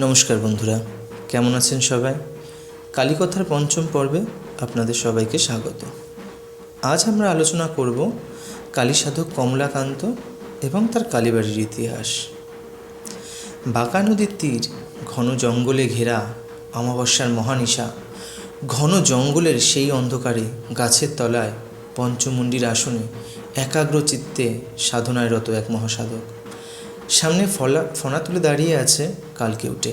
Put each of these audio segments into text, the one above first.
নমস্কার বন্ধুরা, কেমন আছেন সবাই? কালীকথার পঞ্চম পর্বে আপনাদের সবাইকে স্বাগত। আজ আমরা আলোচনা করব কালী সাধক কমলাকান্ত এবং তার কালীবাড়ির ইতিহাস। বাঁকা নদীর তীর, ঘন জঙ্গলে ঘেরা অমাবস্যার মহানিশা, ঘন জঙ্গলের সেই অন্ধকারে গাছের তলায় পঞ্চমুণ্ডির আসনে একাগ্র চিত্তে সাধনায় রত এক মহাসাধক। সামনে ফলা, ফনা তুলে দাঁড়িয়ে আছে কালকে উঠে।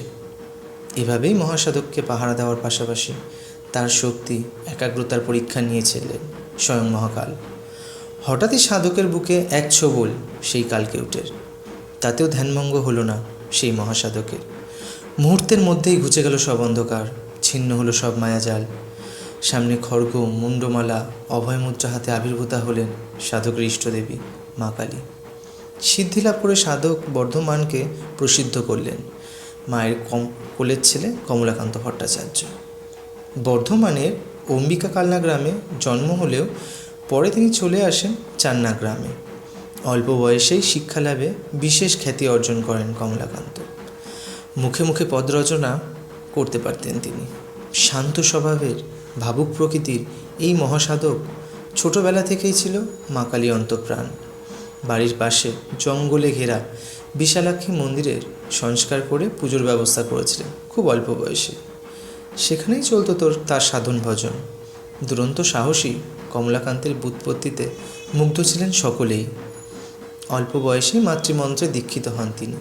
এভাবেই মহাসাধককে পাহারা দেওয়ার পাশাপাশি তার শক্তি, একাগ্রতার পরীক্ষা নিয়েছিলেন স্বয়ং মহাকাল। হঠাৎই সাধকের বুকে এক ছোবল সেই কালকে উঠের তাতেও ধ্যানভঙ্গ হলো না সেই মহাসাধকের। মুহূর্তের মধ্যেই ঘুচে গেল সব অন্ধকার, ছিন্ন হলো সব মায়াজাল। সামনে খড়গ মুন্ডমালা অভয় মুদ্রা হাতে আবির্ভূতা হলেন সাধকের ইষ্টদেবী, মা কালী। সিদ্ধিলাভ করে সাধক বর্ধমানকে প্রসিদ্ধ করলেন। মায়ের কম, কোলের ছেলে কমলাকান্ত ভট্টাচার্য। বর্ধমানের অম্বিকা কালনা গ্রামে জন্ম হলেও পরে তিনি চলে আসেন চান্না গ্রামে। অল্প বয়সেই শিক্ষালাভে বিশেষ খ্যাতি অর্জন করেন কমলাকান্ত। মুখে মুখে পদ রচনা করতে পারতেন তিনি। শান্ত স্বভাবের ভাবুক প্রকৃতির এই মহাসাধক ছোটবেলা থেকেই ছিল মা কালী অন্তঃপ্রাণ। বাড়ির পাশে জঙ্গলে ঘেরা বিশালাক্ষী মন্দিরের সংস্কার করে পুজোর ব্যবস্থা করেছিলেন, খুব অল্প বয়সে। সেখানেই চলতো তোর, তার সাধন ভজন। দুরন্ত সাহসী কমলাকান্তের বুৎপত্তিতে মুগ্ধ ছিলেন সকলেই। অল্প বয়সে মাতৃমন্ত্রে দীক্ষিত হন তিনি।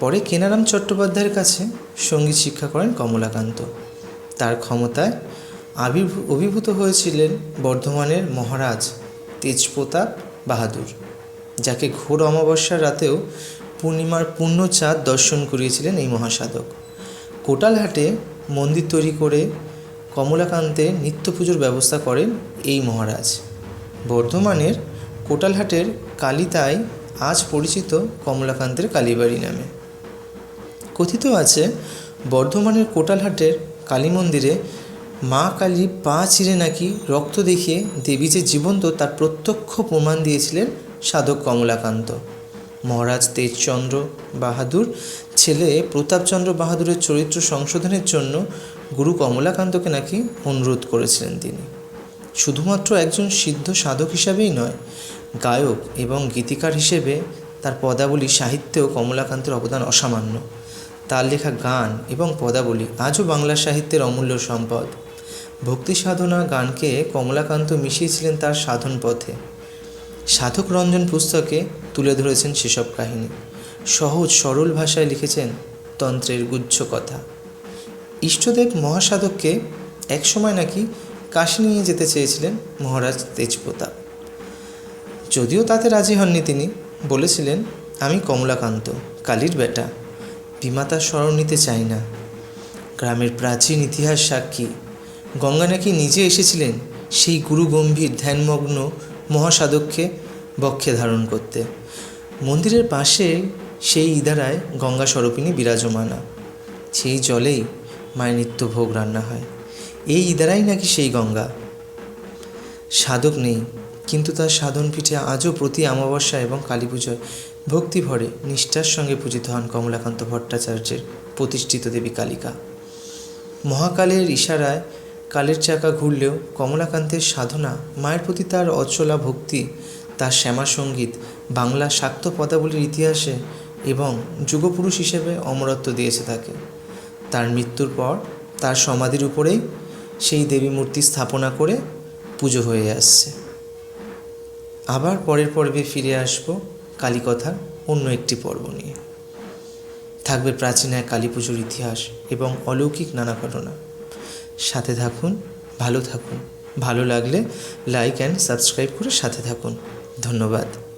পরে কেনারাম চট্টোপাধ্যায়ের কাছে সংগীত শিক্ষা করেন কমলাকান্ত। তার ক্ষমতায় আবির্ভূ, অভিভূত হয়েছিলেন বর্ধমানের মহারাজ তেজপ্রতাপ বাহাদুর, যাকে ঘোর অমাবস্যার রাতেও পূর্ণিমার পূর্ণ চাঁদ দর্শন করিয়েছিলেন এই মহাসাধক। কোটালহাটে মন্দির তৈরি করে কমলাকান্তে নিত্য পুজোর ব্যবস্থা করেন এই মহারাজ। বর্ধমানের কোটালহাটের কালিতায় আজ পরিচিত কমলাকান্তের কালীবাড়ি নামে। কথিত আছে, বর্ধমানের কোটালহাটের কালী মন্দিরে মা কালী পা চিরে নাকি রক্ত দেখিয়ে দেবী যে জীবন্ত তার প্রত্যক্ষ প্রমাণ দিয়েছিলেন সাধক কমলাকান্ত। মহারাজ তেজচন্দ্র বাহাদুর, ছেলে প্রতাপচন্দ্র বাহাদুরের চরিত্র সংশোধনের জন্য গুরু কমলাকান্তকে নাকি অনুরোধ করেছিলেন তিনি। শুধুমাত্র একজন সিদ্ধ সাধক হিসাবেই নয়, গায়ক এবং গীতিকার হিসেবে তার পদাবলী সাহিত্যেও কমলাকান্তের অবদান অসামান্য। তার লেখা গান এবং পদাবলী আজও বাংলা সাহিত্যের অমূল্য সম্পদ। ভক্তি সাধনা গানকে কমলাকান্ত মিশিয়েছিলেন তার সাধন পথে। সাধক রঞ্জন পুস্তকে তুলে ধরেছেন সেসব কাহিনী। সহজ, সরল ভাষায় লিখেছেন তন্ত্রের গুচ্ছ কথা। ইষ্টদেব মহাসাধককে একসময় নাকি কাশি নিয়ে যেতে চেয়েছিলেন মহারাজ তেজপ্রতাপ। যদিও তাতে রাজি হননি তিনি, বলেছিলেন, আমি কমলাকান্ত, কালীর বেটা। বিমাতার স্মরণ নিতে চাই না। গ্রামের প্রাচীন ইতিহাস সাক্ষী। গঙ্গা নাকি নিজে এসেছিলেন সেই গুরু গম্ভীর ধ্যানমগ্ন মহাসাধককে বক্ষে ধারণ করতে। মন্দিরের পাশে সেই ইদারায় গঙ্গা স্বরূপিনী বিরাজমানা। সেই জলেই মায়ের নিত্য ভোগ রান্না হয়। এই ইদারাই নাকি সেই গঙ্গা? সাধক নেই, কিন্তু তার সাধন পিঠে আজও প্রতি অমাবস্যা এবং কালী পুজোয় ভক্তি ভরে নিষ্ঠার সঙ্গে পূজিত হন কমলাকান্ত ভট্টাচার্যের প্রতিষ্ঠিত দেবী কালিকা। মহাকালের ইশারায় কালের চাকা ঘুরলেও কমলাকান্তের সাধনা মায়ের প্রতি তার অচলা ভক্তি তার শ্যামা সংগীত বাংলা শাক্ত পদাবলীর ইতিহাসে এবং যুগপুরুষ হিসেবে অমরত্ব দিয়েছে তাকে। তার মৃত্যুর পর তার সমাধির উপরেই সেই দেবী মূর্তি স্থাপনা করে পুজো হয়ে আসছে। আবার পরের পর্বে ফিরে আসব কালীকথার অন্য একটি পর্ব নিয়ে। থাকবে প্রাচীন এক কালী পুজোর ইতিহাস এবং অলৌকিক নানা ঘটনা। সাথে থাকুন, ভালো থাকুন, ভালো লাগলে লাইক অ্যান্ড সাবস্ক্রাইব করে সাথে থাকুন। ধন্যবাদ।